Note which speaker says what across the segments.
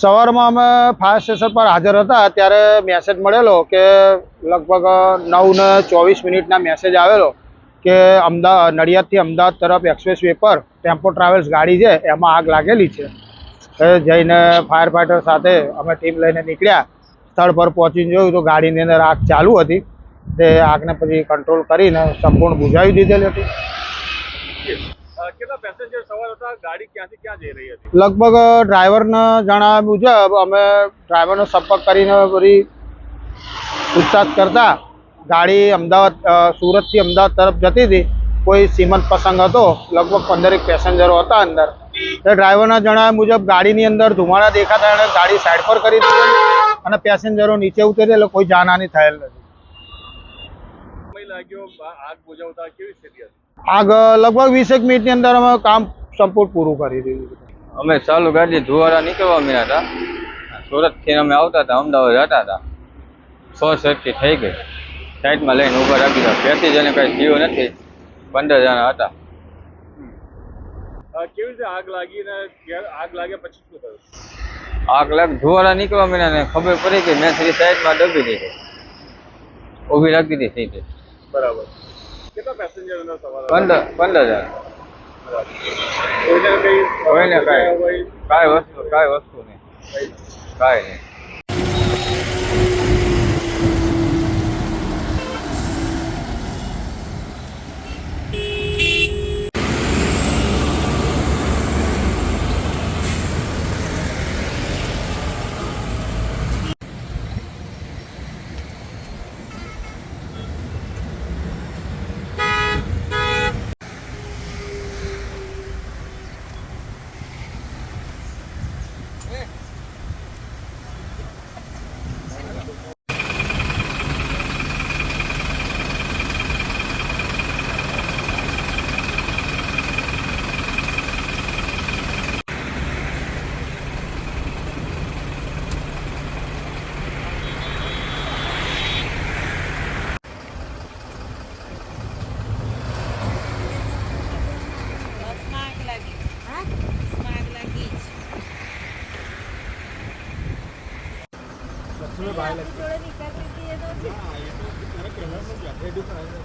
Speaker 1: સવારમાં અમે fire station પર હાજર હતા, ત્યારે મેસેજ મળેલો કે લગભગ નવ ને ચોવીસ મિનિટના મેસેજ આવેલો કે અમદાવાદ નડિયાદથી અમદાવાદ તરફ એક્સપ્રેસ વે પર ટેમ્પો ટ્રાવેલ્સ ગાડી છે, એમાં આગ લાગેલી છે. એ જઈને ફાયર ફાઈટર સાથે અમે ટીમ લઈને નીકળ્યા. સ્થળ પર પહોંચીને જોયું તો ગાડીની અંદર આગ ચાલુ હતી. તે આગને પછી કંટ્રોલ કરીને સંપૂર્ણ બુઝાવી દીધેલી હતી.
Speaker 2: કેટલા પેસેન્જર સવાર હતા? ગાડી ક્યાંથી ક્યાં જઈ રહી હતી?
Speaker 1: લગભગ ડ્રાઈવરના જણાવ્યા મુજબ અમે ડ્રાઈવરનો સંપર્ક કરીને બધી પૂછતાછ કરતા. ગાડી અમદાવાદ સુરતથી અમદાવાદ તરફ જતી હતી. કોઈ સીમંત પ્રસંગ હતો. લગભગ પંદરેક પેસેન્જરો હતા અંદર. તે ડ્રાઈવરના જણાવ્યા મુજબ ગાડીની અંદર ધુમાડા દેખાતા એણે ગાડી સાઈડ પર કરી દીધી. અને પેસેન્જરો નીચે ઉતરી એટલે કોઈ જાનહાની થયેલ નથી.
Speaker 2: સમય લાગ્યો આ- આગ બુઝાવતા કેવી સ્થિતિ હતી
Speaker 1: આગ લગભગ વીસેક મિનિટની અંદર અમે કામ સંપૂર્ણ પૂરું કરી દીધું
Speaker 3: અમે ચાલુ ગાડી ધુવારા નીકળવા મીના હતા. સુરતથી અમે આવતા હતા અમદાવાદ જતા હતા. સો સેફટી થઈ ગઈ. સાઈડમાં લઈને ઊભા રાખી દીધા. બેથી જને કઈ થયું નથી. પંદર જણા હતા.
Speaker 2: કેવી રીતે આગ લાગી ને આગ લાગ્યા પછી શું થયું?
Speaker 3: આગ લાગ ધુવારા નીકળવા મીના ને ખબર પડી કે મેં થ્રી સાઈડમાં દબી દીધી. ઊભી રાખી દીધી
Speaker 2: બરાબર. કેટલા પેસેન્જર અંદર સવાર હતા
Speaker 3: પંદર પંદર જણા
Speaker 2: કોઈને કઈ
Speaker 3: કોઈને કાંઈ.
Speaker 2: હોય
Speaker 3: કાંઈ વસ્તુ કાંઈ વસ્તુ નહીં કાંઈ નહીં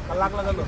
Speaker 1: કલાક લાગેલો